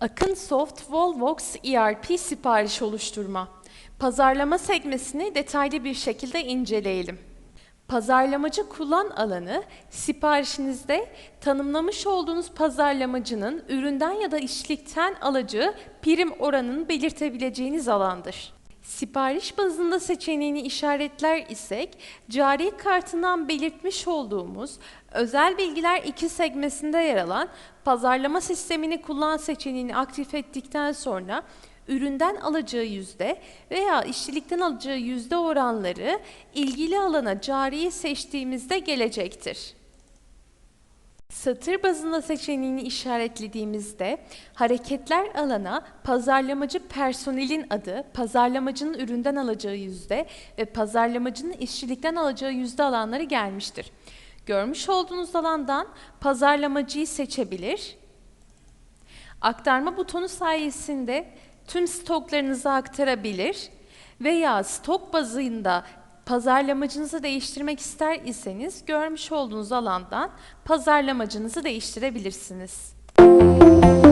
Akın Soft Volvox ERP sipariş oluşturma. Pazarlama sekmesini detaylı bir şekilde inceleyelim. Pazarlamacı kullan alanı siparişinizde tanımlamış olduğunuz pazarlamacının üründen ya da işlikten alacağı prim oranını belirtebileceğiniz alandır. Sipariş bazında seçeneğini işaretler isek, cari kartından belirtmiş olduğumuz özel bilgiler iki sekmesinde yer alan pazarlama sistemini kullan seçeneğini aktif ettikten sonra üründen alacağı yüzde veya işçilikten alacağı yüzde oranları ilgili alana cariyi seçtiğimizde gelecektir. Satır bazında seçeneğini işaretlediğimizde hareketler alana pazarlamacı personelin adı, pazarlamacının üründen alacağı yüzde ve pazarlamacının işçilikten alacağı yüzde alanları gelmiştir. Görmüş olduğunuz alandan pazarlamacıyı seçebilir. Aktarma butonu sayesinde tüm stoklarınızı aktarabilir veya stok bazında pazarlamacınızı değiştirmek ister iseniz görmüş olduğunuz alandan pazarlamacınızı değiştirebilirsiniz. Müzik